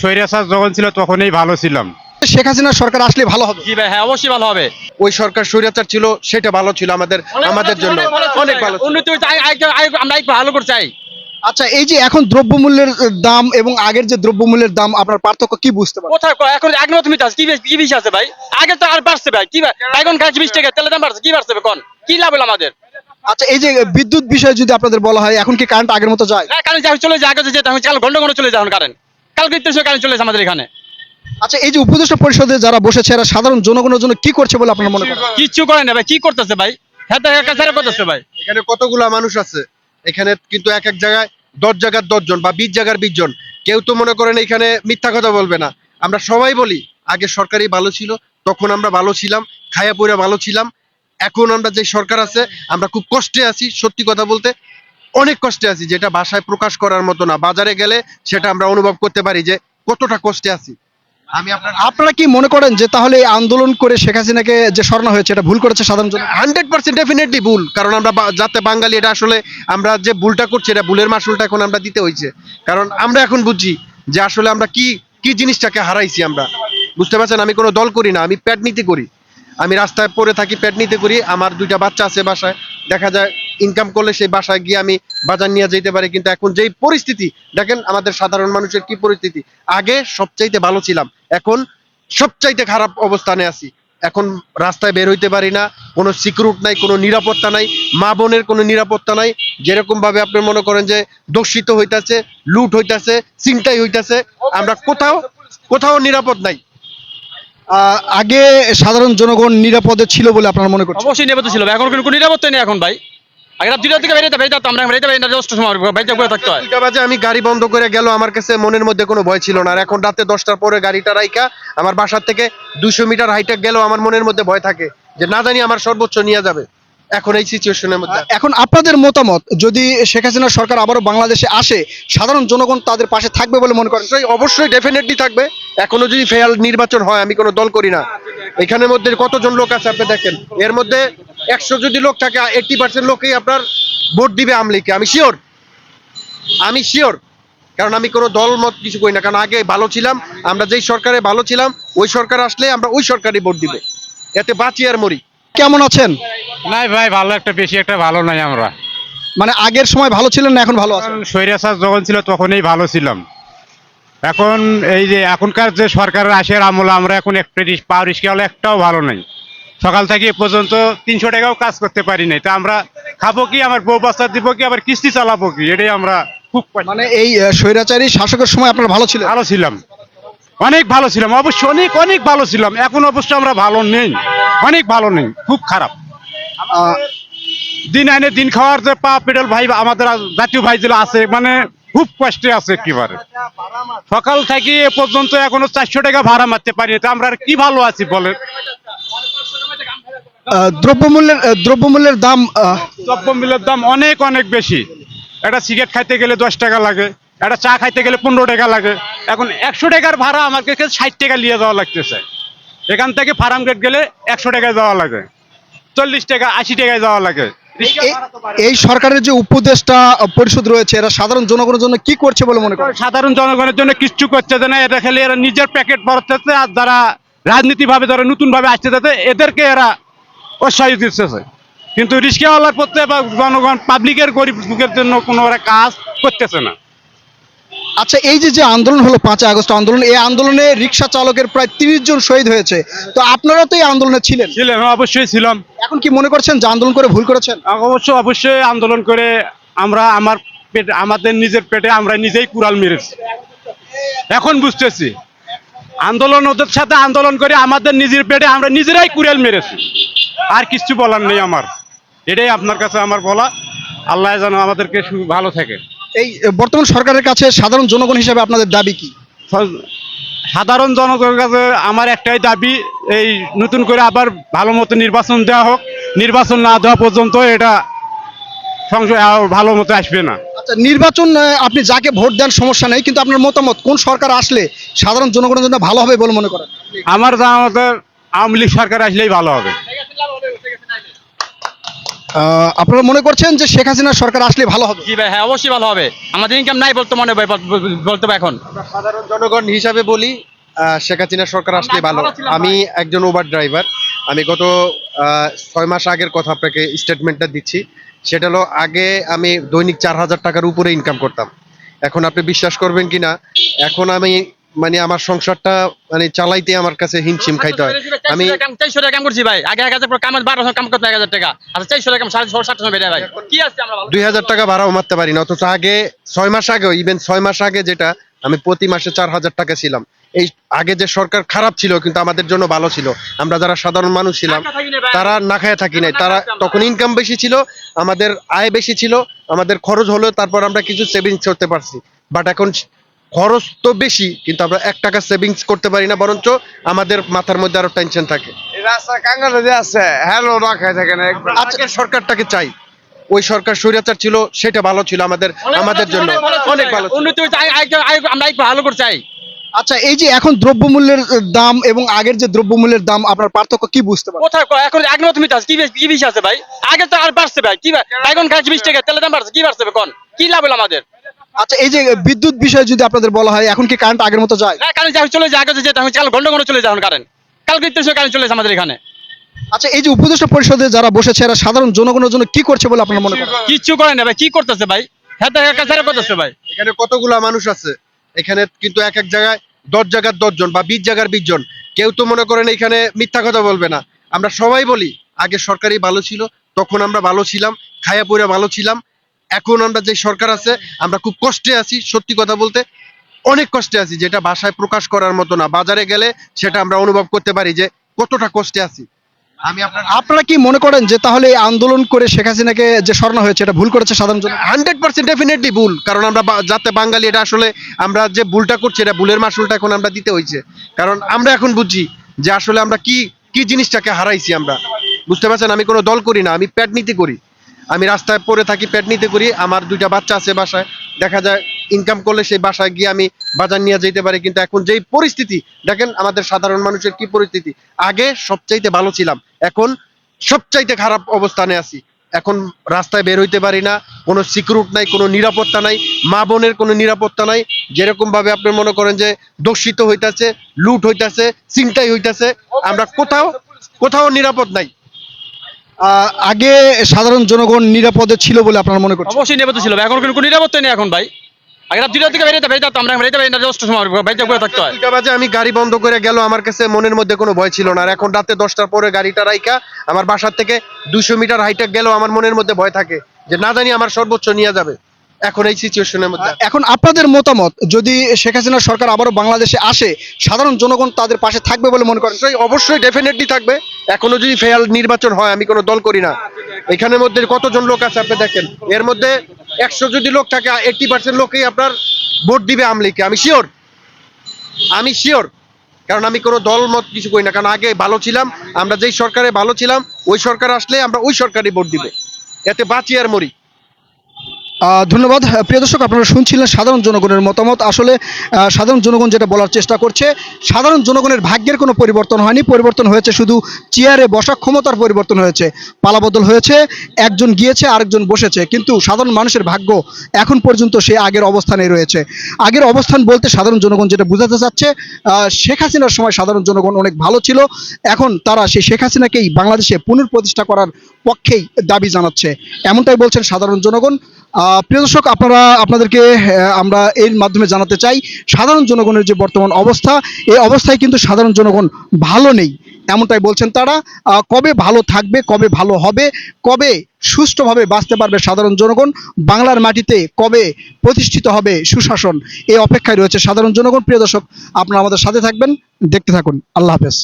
স্বৈরাচার যখন ছিল তখনই ভালো ছিলাম। শেখ হাসিনা সরকার আসলে ভালো হবে? জি ভাই হ্যাঁ অবশ্যই ভালো হবে। ওই সরকার স্বৈরাচার ছিল সেটা ভালো ছিল আমাদের আমাদের জন্য। অনেক ভালো উন্নতি হয়েছে। আমরা ভালো করে চাই। আচ্ছা এই যে এখন দ্রব্যমূল্যের দাম এবং আগের যে দ্রব্যমূল্যের দাম আপনার পার্থক্য কি বুঝতে পারেন কোথায় এখন এক নতুন কি বেশ- কি বেশি আছে ভাই? আগে তো আর বাড়ছে ভাই। কি ভাই? বাইগন খাচ্ছি বিশ টাকা তেলের দাম বাড়ছে। কি বাড়ছে কোন? কি লাভ হলো আমাদের? আচ্ছা এই যে বিদ্যুৎ বিষয়ে যদি আপনাদের বলা হয় এখন কি কারেন্ট আগের মতো যায়? না কারণ চলে যায় আগে যেতে আমি কাল ঘণ্টা ঘণ্টা চলে যাও কারেন্ট কালকে কারেন্ট চলে আমাদের এখানে। আচ্ছা এই যে উপদেষ্টা পরিষদে যারা বসেছে এরা সাধারণ জনগণের জন্য কি করছে বলে আপনারা মনে করেন? কিচ্ছু করে না ভাই কি করতেছে ভাই? হ্যাঁ করতেছে ভাই। এখানে কতগুলা মানুষ আছে? এখানে কিন্তু এক এক জায়গায় দশ জায়গার দশ জন বা বিশ জায়গার বিশ জন। কেউ তো মনে করেন এখানে মিথ্যা কথা বলবে না। আমরা সবাই বলি আগে সরকারি ভালো ছিল তখন আমরা ভালো ছিলাম খায়া পড়ে ভালো ছিলাম। এখন আমরা যে সরকার আছে আমরা খুব কষ্টে আছি সত্যি কথা বলতে। অনেক কষ্টে আছি যেটা ভাষায় প্রকাশ করার মতো না। বাজারে গেলে সেটা আমরা অনুভব করতে পারি যে কতটা কষ্টে আছি। আমি আপনার আপনারা কি মনে করেন যে তাহলে এই আন্দোলন করে শেখ হাসিনাকে যে সরানো হয়েছে এটা ভুল করেছে সাধারণ হান্ড্রেড পার্সেন্ট ডেফিনেটলি ভুল কারণ আমরা যাতে বাঙালি এটা আসলে আমরা যে ভুলটা করছি এটা ভুলের মাসুলটা এখন আমরা দিতে হয়েছে। কারণ আমরা এখন বুঝছি যে আসলে আমরা কি কি জিনিসটাকে হারাইছি আমরা। বুঝতে পারছেন? আমি কোনো দল করি না আমি প্যাট নীতি করি। আমি রাস্তায় পড়ে থাকি প্যাট নিতে করি। আমার দুইটা বাচ্চা আছে বাসায়। দেখা যায় ইনকাম করলে সেই বাসায় গিয়ে আমি বাজার নিয়ে যেতে পারি। কিন্তু এখন যেই পরিস্থিতি দেখেন আমাদের সাধারণ মানুষের কি পরিস্থিতি। আগে সবচাইতে ভালো ছিলাম এখন সবচাইতে খারাপ অবস্থানে আছি। এখন রাস্তায় বের হইতে পারি না কোনো সিকিউরিট নাই কোনো নিরাপত্তা নাই মা বোনের কোনো নিরাপত্তা নাই। যেরকম ভাবে আপনি মনে করেন যে দর্শিত হইতাছে লুট হইতাছে চিন্তাই হইতাছে আমরা কোথাও কোথাও নিরাপদ নাই। আহ, আগে সাধারণ জনগণ নিরাপদে ছিল বলে আপনার মনে করছেন? অবশ্যই নিরাপত্তা ছিল। এখন কোনো নিরাপত্তা নেই এখন ভাই। আগে রাত দুইটার দিকে বেরিয়ে বেরিয়ে যেতাম আমরা বেরিয়ে বেরিয়ে দশটার সময় বাইরে করে থাকতে হয়। দুইটা বাজে আমি গাড়ি বন্ধ করে গেল আমার কাছে মনের মধ্যে কোনো ভয় ছিল না। আর এখন রাতে দশটার পরে গাড়িটা রাইকা আমার বাসার থেকে দুইশো মিটার হাইটে গেলেও আমার মনের মধ্যে ভয় থাকে যে না জানি আমার সর্বোচ্চ নিয়ে যাবে। এখন এই সিচুয়েশনের মধ্যে এখন আপনাদের মতামত যদি শেখ হাসিনা সরকার আবারও বাংলাদেশে আসে সাধারণ জনগণ তাদের পাশে থাকবে বলে মনে করেন? অবশ্যই অবশ্যই ডেফিনেটলি থাকবে। এখনও যদি ফেয়ার নির্বাচন হয় আমি কোনো দল করি না। এখানের মধ্যে কতজন লোক আছে আপনি দেখেন? এর মধ্যে একশো যদি লোক থাকে এইটি পার্সেন্ট লোকই আপনার ভোট দিবে আমলিকে আমি শিওর আমি শিওর কারণ আমি কোনো দল মত কিছু করি না। কারণ আগে ভালো ছিলাম আমরা যেই সরকারে ভালো ছিলাম ওই সরকার আসলে আমরা ওই সরকারই ভোট দিব। এতে বাঁচি আর মরি। কেমন আছেন? নাই ভাই ভালো একটা বেশি একটা ভালো নাই আমরা। মানে আগের সময় ভালো ছিলেন না এখন ভালো আছেন? কারণ স্বৈরাচার যখন ছিল তখনই ভালো ছিলাম। এখন এই যে এখনকার যে সরকারের আসের আমলে আমরা এখন একটা পাওয়ার রিস্কে হলে একটাও ভালো নাই। সকাল থেকে এ পর্যন্ত তিনশো টাকাও কাজ করতে পারি নাই। তা আমরা খাব কি আমার বউ বাচ্চা দিব কি আবার কিস্তি চালাবো কি এটাই আমরা খুব মানে এই স্বৈরাচারী শাসকের সময় আপনারা ভালো ছিলেন? ভালো ছিলাম। অনেক ভালো ছিলাম অবশ্য অনেক অনেক ভালো ছিলাম। এখন অবশ্য আমরা ভালো নেই অনেক ভালো নেই খুব খারাপ। দিন আইনে দিন খাওয়ার যে পা পেডেল ভাই আমাদের জাতীয় ভাই যেগুলো আছে মানে খুব কষ্টে আছে একেবারে। সকাল থেকে এ পর্যন্ত এখনও চারশো টাকা ভাড়া মারতে পারি তা আমরা আর কি ভালো আছি বলেন? দ্রব্যমূল্যের দ্রব্যমূল্যের দাম দ্রব্যমূল্যের দাম অনেক অনেক বেশি। একটা সিগারেট খাইতে গেলে দশ টাকা লাগে একটা চা খাইতে গেলে পনেরো টাকা লাগে। এখন একশো টাকার ভাড়া আমাকে ষাট টাকা নিয়ে যাওয়া লাগতেছে। এখান থেকে ফার্ম গেট গেলে একশো টাকায় যাওয়া লাগে চল্লিশ টাকা আশি টাকায় যাওয়া লাগে। এই- সরকারের যে উপদেষ্টা পরিষদ রয়েছে এরা সাধারণ জনগণের জন্য কি করছে বলে মনে করেন? সাধারণ জনগণের জন্য কিচ্ছু করছে না এটা খেলে এরা নিজের প্যাকেট ভরতেছে আর যারা রাজনীতি ভাবে যারা নতুন ভাবে আসতে যাচ্ছে এদেরকে এরা উৎসাহ দিতেছে কিন্তু রিস্কাওয়ালার প্রত্যেক বা জনগণ পাবলিকের গরিব লোকের জন্য কোনো কাজ করতেছে না। আচ্ছা এই যে যে আন্দোলন হলো পাঁচই আগস্ট আন্দোলন এই আন্দোলনে রিক্সা চালকের প্রায় তিরিশ জন শহীদ হয়েছে। তো আপনারা তো এই আন্দোলনে ছিলেন? ছিলেন অবশ্যই ছিলাম। এখন কি মনে করছেন যে আন্দোলন করে ভুল করেছেন? অবশ্যই অবশ্যই আন্দোলন করে আমরা আমার পেটে আমাদের নিজের পেটে আমরা নিজেই কুড়াল মেরেছি। এখন বুঝতেছি আন্দোলন ওদের সাথে আন্দোলন করে আমাদের নিজের পেটে আমরা নিজেরাই কুড়াল মেরেছি। আর কিছু বলার নেই আমার। এটাই আপনার কাছে আমার বলা। আল্লাহ যেন আমাদেরকে ভালো থাকে। এই বর্তমান সরকারের কাছে সাধারণ জনগণ হিসেবে আপনাদের দাবি কি? সাধারণ জনগণের কাছে আমার একটাই দাবি এই নতুন করে আবার ভালো মতো নির্বাচন দেওয়া হোক। নির্বাচন না দেওয়া পর্যন্ত এটা সংসদ ভালো মতো আসবে না। আচ্ছা নির্বাচন আপনি যাকে ভোট দেন সমস্যা নেই কিন্তু আপনার মতামত কোন সরকার আসলে সাধারণ জনগণের জন্য ভালো হবে বলে মনে করেন? আমার জানা মতে আওয়ামী লীগ সরকার আসলেই ভালো হবে। আপনারা মনে করছেন যে শেখ হাসিনা সরকার আসলে ভালো হবে? জি ভাই হ্যাঁ অবশ্যই ভালো হবে। আমাদের ইনকাম নাই বলতে মনে বল- বলতে হবে এখন। সাধারণ জনগণ হিসাবে বলি আহ, শেখ হাসিনা সরকার আসলে ভালো। আমি একজন ওভার ড্রাইভার আমি গত আহ, ছয় মাস আগের কথা আপনাকে স্টেটমেন্টটা দিচ্ছি। সেটা হলো আগে আমি দৈনিক চার হাজার টাকার উপরে ইনকাম করতাম। এখন আপনি বিশ্বাস করবেন কিনা? এখন আমি মানে আমার সংসারটা মানে চালাইতে আমার কাছে হিমশিম খাইতে হয়। আমি চারশো টাকা কাম করছি ভাই। আগে এক হাজার কাম বারোশো কাম করতে এক হাজার টাকা। আচ্ছা চারশো টাকা সাড়ে ছশো সাতশো বেড়ে ভাই। কি আছে আমরা দুই হাজার টাকা ভাড়াও মারতে পারি না। অথচ আগে ছয় মাস আগে ইভেন ছয় মাস আগে যেটা আমি প্রতি মাসে চার হাজার টাকা ছিলাম। এই আগে যে সরকার খারাপ ছিল কিন্তু আমাদের জন্য ভালো ছিল। আমরা যারা সাধারণ মানুষ ছিলাম। তারা না খায় থাকি নাই। তারা তখন ইনকাম বেশি ছিল আমাদের আয় বেশি ছিল আমাদের খরচ হলো তারপর আমরা কিছু সেভিংস করতে পারছি। বাট এখন খরচ তো বেশি কিন্তু আমরা এক টাকা সেভিংস করতে পারি না বরঞ্চ আমাদের মাথার মধ্যে আরও টেনশন থাকে। রাস্তা কাঙ্গাল যে আছে হ্যালো রাখা থাকে না একবার সরকারটাকে চাই। ওই সরকার স্বৈরাচার ছিল সেটা ভালো ছিল আমাদের আমাদের জন্য। অনেক ভালো উন্নতি আমরা একটু ভালো করে চাই। আচ্ছা এই যে এখন দ্রব্যমূল্যের দাম এবং আগের যে দ্রব্যমূল্যের দাম আপনার পার্থক্য কি বুঝতে পারেন কোথায় এখন এক নতুন মিটার কি বেশ- কি বেশি আছে ভাই? আগে তো আর বাড়ছে ভাই কি ভাই বাইগন খাচ্ছি বিশ টাকা তেলের দাম বাড়ছে কি বাড়ছে কোন? কি লাভ হলো আমাদের? আচ্ছা এই যে বিদ্যুৎ বিষয়ে যদি আপনাদের বলা হয় এখন কি কারেন্ট আগের মতো যায়? না কারেন্ট যখন চলে যায় আগে যেতে এখন কাল ঘণ্টা ঘণ্টা চলে এখন কারেন্ট কালকে ইত্যাদি কারেন্ট চলে যায় আমাদের এখানে। আচ্ছা এই যে উপদেষ্টা পরিষদে যারা বসেছে এরা সাধারণ জনগণের জন্য কি করছে বলে আপনারা মনে করেন? কিচ্ছু করে না ভাই কি করতেছে ভাই? হ্যাঁ কাছে করতেছে ভাই। এখানে কতগুলা মানুষ আছে? এখানে কিন্তু এক এক জায়গায় দশ জায়গার দশ জন বা বিশ জায়গার বিশ জন কেউ তো মনে করেন এখানে মিথ্যা কথা বলবে না। আমরা সবাই বলি আগে সরকারি ভালো ছিল তখন আমরা ভালো ছিলাম খায়া পড়ে ভালো ছিলাম। এখন আমরা যে সরকার আছে আমরা খুব কষ্টে আছি সত্যি কথা বলতে অনেক কষ্টে আছি যেটা ভাষায় প্রকাশ করার মতো না। বাজারে গেলে সেটা আমরা অনুভব করতে পারি যে কতটা কষ্টে আছি। আমি আপনার আপনারা কি মনে করেন যে তাহলে এই আন্দোলন করে শেখ হাসিনাকে যে সরানো হয়েছে এটা ভুল করেছে সাধারণ হান্ড্রেড পার্সেন্ট ডেফিনেটলি ভুল কারণ আমরা যাতে বাঙালি এটা আসলে আমরা যে ভুলটা করছি এটা ভুলের মাসুলটা এখন আমরা দিতে হয়েছে কারণ আমরা এখন বুঝছি যে আসলে আমরা কি কি জিনিসটাকে হারাইছি আমরা। বুঝতে পারছেন? আমি কোনো দল করি না আমি প্যাট নীতি করি। আমি রাস্তায় পড়ে থাকি প্যাট নিতে করি, আমার দুইটা বাচ্চা আছে বাসায়। দেখা যায় ইনকাম করলে সেই বাসায় গিয়ে আমি বাজার নিয়ে যেতে পারি। কিন্তু এখন যেই পরিস্থিতি, দেখেন আমাদের সাধারণ মানুষের কি পরিস্থিতি। আগে সবচাইতে ভালো ছিলাম, এখন সবচাইতে খারাপ অবস্থানে আছি। এখন রাস্তায় বের হইতে পারি না, কোনো সিকিউরিট নাই, কোনো নিরাপত্তা নাই, মা বোনের কোনো নিরাপত্তা নাই। যেরকম ভাবে আপনি মনে করেন যে দূষিত হইতাছে, লুট হইতাছে চিন্তাই হইতাছে, আমরা কোথাও কোথাও নিরাপদ নাই। আগে সাধারণ জনগণ নিরাপদে ছিল বলে আপনারা মনে করছেন অবশ্যই নিরাপত্তা ছিল এখন কোনো নিরাপত্তা নেই এখন ভাই আগে রাত দুইটার দিকে বেরিয়ে বেরিয়ে আমরা বেরিয়ে বেরিয়ে দশটার সময় বাইরে ঘুরে থাকতে হয় দুইটা বাজে আমি গাড়ি বন্ধ করে গেল আমার কাছে মনের মধ্যে কোনো ভয় ছিল না আর এখন রাতে দশটার পরে গাড়িটা রাইকা আমার বাসার থেকে দুশো মিটার হাইটে গেল আমার মনের মধ্যে ভয় থাকে যে না জানি আমার সর্বোচ্চ নিয়ে যাবে এখন এই সিচুয়েশনের মধ্যে। এখন আপনাদের মতামত যদি শেখ হাসিনা সরকার আবারও বাংলাদেশে আসে সাধারণ জনগণ তাদের পাশে থাকবে বলে মনে করেন? অবশ্যই অবশ্যই ডেফিনেটলি থাকবে। এখনও যদি ফেয়ার নির্বাচন হয় আমি কোনো দল করি না। এখানের মধ্যে কতজন লোক আছে আপনি দেখেন? এর মধ্যে একশো যদি লোক থাকে এইটি পার্সেন্ট লোকই আপনার ভোট দিবে আমলিকে আমি শিওর আমি শিওর কারণ আমি কোনো দল মত কিছু করি না। কারণ আগে ভালো ছিলাম আমরা যেই সরকারে ভালো ছিলাম ওই সরকার আসলে আমরা ওই সরকারই ভোট দিব। এতে বাঁচি আর মরি। ধন্যবাদ। প্রিয় দর্শক, আপনারা শুনছিলেন সাধারণ জনগণের মতামত। আসলে সাধারণ জনগণ যেটা বলার চেষ্টা করছে, সাধারণ জনগণের ভাগ্যের কোনো পরিবর্তন হয়নি। পরিবর্তন হয়েছে শুধু চেয়ারে বসা ক্ষমতার পরিবর্তন হয়েছে। পালাবদল হয়েছে, একজন গিয়েছে, আরেকজন বসেছে। কিন্তু সাধারণ মানুষের ভাগ্য এখন পর্যন্ত সে আগের অবস্থানে রয়েছে। আগের অবস্থান বলতে সাধারণ জনগণ যেটা বোঝাতে চাচ্ছে শেখ হাসিনার সময় সাধারণ জনগণ অনেক ভালো ছিল। এখন তারা সেই শেখ হাসিনাকেই বাংলাদেশে পুনঃপ্রতিষ্ঠা করার পক্ষেই দাবি জানাচ্ছে। এমনটাই বলছেন সাধারণ জনগণ। প্রিয় দর্শক, আপনারা, আপনাদেরকে আমরা এর মাধ্যমে জানাতে চাই, সাধারণ জনগণের যে বর্তমান অবস্থা, এই অবস্থায় কিন্তু সাধারণ জনগণ ভালো নেই, এমনটাই বলছেন তারা। কবে ভালো থাকবে, কবে ভালো হবে, কবে সুষ্ঠুভাবে বাঁচতে পারবে সাধারণ জনগণ, বাংলার মাটিতে কবে প্রতিষ্ঠিত হবে সুশাসন, এই অপেক্ষায় রয়েছে সাধারণ জনগণ। প্রিয় দর্শক, আপনারা আমাদের সাথে থাকবেন, দেখতে থাকুন। আল্লাহ হাফেজ।